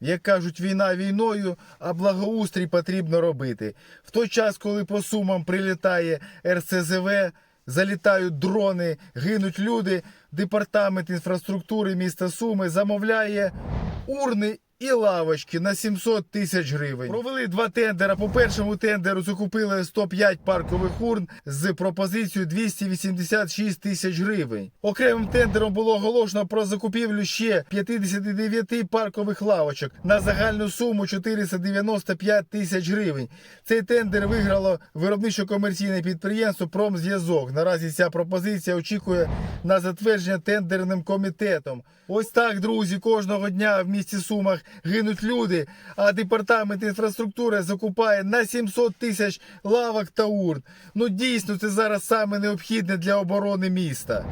Як кажуть, війна війною, а благоустрій потрібно робити. В той час, коли по сумам прилітає РСЗВ, залітають дрони, гинуть люди, департамент інфраструктури міста Суми замовляє урни і лавочки на 700 тисяч гривень. Провели два тендера. По першому тендеру закупили 105 паркових урн з пропозицією 286 тисяч гривень. Окремим тендером було оголошено про закупівлю ще 59 паркових лавочок на загальну суму 495 тисяч гривень. Цей тендер виграло виробничо-комерційне підприємство Промзв'язок. Наразі ця пропозиція очікує на затвердження тендерним комітетом. Ось так, друзі, кожного дня в місті Сумах гинуть люди, а департамент інфраструктури закупає на 700 тисяч лавок та урн. Ну дійсно, це зараз саме необхідне для оборони міста.